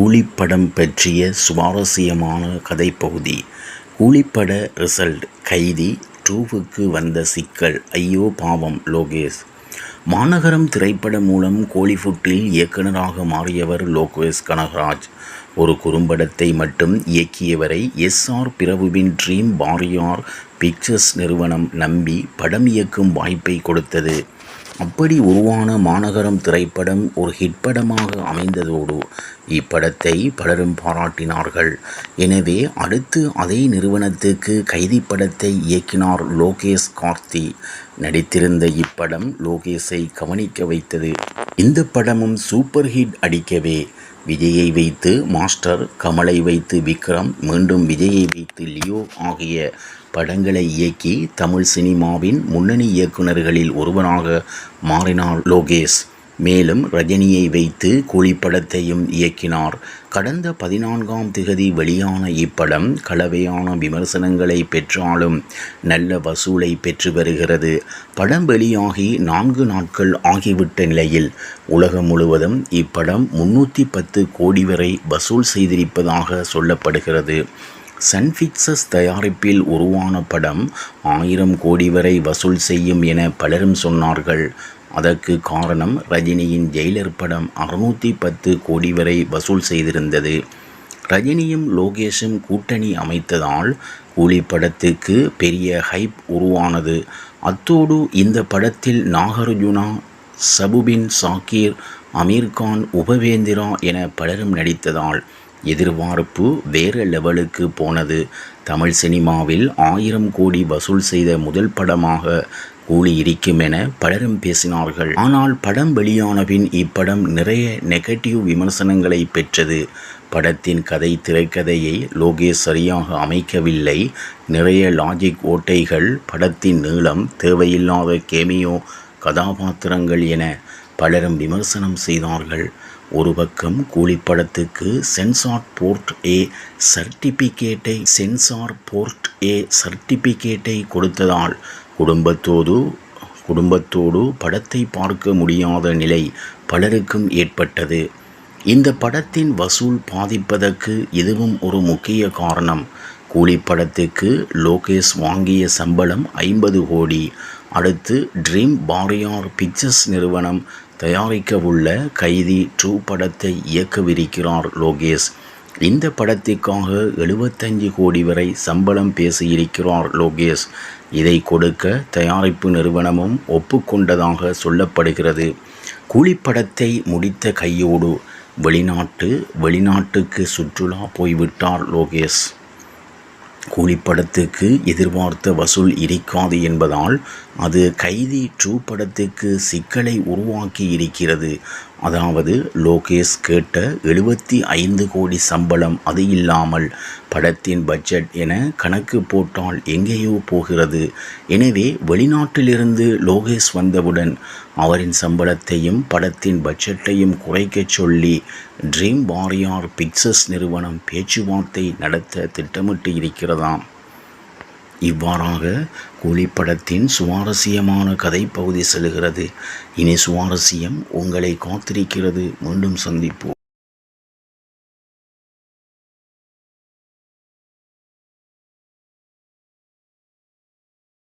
கூலிப்படம் பற்றிய சுவாரஸ்யமான கதைப்பகுதி. கூலிப்பட ரிசல்ட். கைதி டூவுக்கு வந்த சிக்கல். ஐயோ பாவம் லோகேஷ். மாநகரம் திரைப்படம் மூலம் கோலிவுட்டில் இயக்குனராக மாறியவர் லோகேஷ் கனகராஜ். ஒரு குறும்படத்தை மட்டும் இயக்கியவரை எஸ். ஆர். பிரபுவின் ட்ரீம் வாரியார் பிக்சர்ஸ் நிறுவனம் நம்பி படம் இயக்கும் வாய்ப்பை கொடுத்தது. அப்படி உருவான மாநகரம் திரைப்படம் ஒரு ஹிட் படமாக அமைந்ததோடு இப்படத்தை பலரும் பாராட்டினார்கள். எனவே அடுத்து அதே நிறுவனத்துக்கு கைதி படத்தை இயக்கினார் லோகேஷ் கார்த்தி. நடித்திருந்த இப்படம் லோகேஷை கவனிக்க வைத்தது. இந்த படமும் சூப்பர் ஹிட் அடிக்கவே. விஜயை வைத்து மாஸ்டர் கமலை வைத்து விக்ரம் மீண்டும் விஜயை வைத்து லியோ ஆகிய படங்களை இயக்கி தமிழ் சினிமாவின் முன்னணி இயக்குநர்களில் ஒருவராக மாறினார் லோகேஷ். மேலும் ரஜினியை வைத்து கூலிப்படத்தையும் இயக்கினார். கடந்த பதினான்காம் திகதி வெளியான இப்படம் கலவையான விமர்சனங்களை பெற்றாலும் நல்ல வசூலை பெற்று வருகிறது. படம் வெளியாகி நான்கு நாட்கள் ஆகிவிட்ட நிலையில் உலகம் முழுவதும் இப்படம் முன்னூற்றி பத்து கோடி வரை வசூல் செய்திருப்பதாக சொல்லப்படுகிறது. சன் தயாரிப்பில் உருவான படம் ஆயிரம் கோடி வரை வசூல் செய்யும் என பலரும் சொன்னார்கள். அதற்கு காரணம் ரஜினியின் ஜெயிலர் படம் அறுநூற்றி பத்து கோடி வரை வசூல் செய்திருந்தது. ரஜினியும் லோகேஷும் கூட்டணி அமைத்ததால் கூலி படத்துக்கு பெரிய ஹைப் உருவானது. அத்தோடு இந்த படத்தில் நாகார்ஜுனா சபுபின் சாக்கீர் அமீர்கான் உபவேந்திரா என பலரும் நடித்ததால் எதிர்பார்ப்பு வேறு லெவலுக்கு போனது. தமிழ் சினிமாவில் ஆயிரம் கோடி வசூல் செய்த முதல் படமாக கூலி இருக்கும் என பலரும் பேசினார்கள். ஆனால் படம் வெளியானபின் இப்படம் நிறைய நெகட்டிவ் விமர்சனங்களை பெற்றது. படத்தின் கதை திரைக்கதையை லோகேஷ் சரியாக அமைக்கவில்லை. நிறைய லாஜிக் ஓட்டைகள் படத்தின் நீளம் தேவையில்லாத கேமியோ கதாபாத்திரங்கள் என பலரும் விமர்சனம் செய்தார்கள். ஒரு பக்கம் கூலிப்படத்துக்கு சென்சார் போர்ட் ஏ சர்டிபிகேட்டை சென்சார் போர்ட் ஏ சர்டிபிகேட்டை கொடுத்ததால் குடும்பத்தோடு குடும்பத்தோடு படத்தை பார்க்க முடியாத நிலை பலருக்கும் ஏற்பட்டது. இந்த படத்தின் வசூல் பாதிப்பதற்கு இதுவும் ஒரு முக்கிய காரணம். கூலிப்படத்துக்கு லோகேஷ் வாங்கிய சம்பளம் ஐம்பது கோடி. அடுத்து ட்ரீம் பாரியார் பிக்சர்ஸ் நிறுவனம் தயாரிக்கவுள்ள கைதி டூ படத்தை இயக்கவிருக்கிறார் லோகேஷ். இந்த படத்திற்காக எழுபத்தஞ்சு கோடி வரை சம்பளம் பேசியிருக்கிறார் லோகேஷ். இதை கொடுக்க தயாரிப்பு நிறுவனமும் ஒப்புக்கொண்டதாக சொல்லப்படுகிறது. கூலிப்படத்தை முடித்த கையோடு வெளிநாட்டு வெளிநாட்டுக்கு சுற்றுலா போய்விட்டார் லோகேஷ். கூலிப்படத்துக்கு எதிர்பார்த்த வசூல் இருக்காது என்பதால் அது கைதி ட்ரூ படத்துக்கு சிக்கலை உருவாக்கி இருக்கிறது அதாவது லோகேஷ் கேட்ட எழுபத்தி ஐந்து கோடி சம்பளம் அது இல்லாமல் படத்தின் பட்ஜெட் என கணக்கு போட்டால் எங்கேயோ போகிறது. எனவே வெளிநாட்டிலிருந்து லோகேஷ் வந்தவுடன் அவரின் சம்பளத்தையும் படத்தின் பட்ஜெட்டையும் குறைக்கச் சொல்லி ட்ரீம் வாரியார் பிக்சர்ஸ் நிறுவனம் பேச்சுவார்த்தை நடத்த திட்டமிட்டு இருக்கிறதாம். இவ்வாறாக கூலிப்படத்தின் சுவாரஸ்யமான கதை பகுதி செல்கிறது. இனி சுவாரஸ்யம் உங்களை காத்திருக்கிறது. மீண்டும் சந்திப்போம்.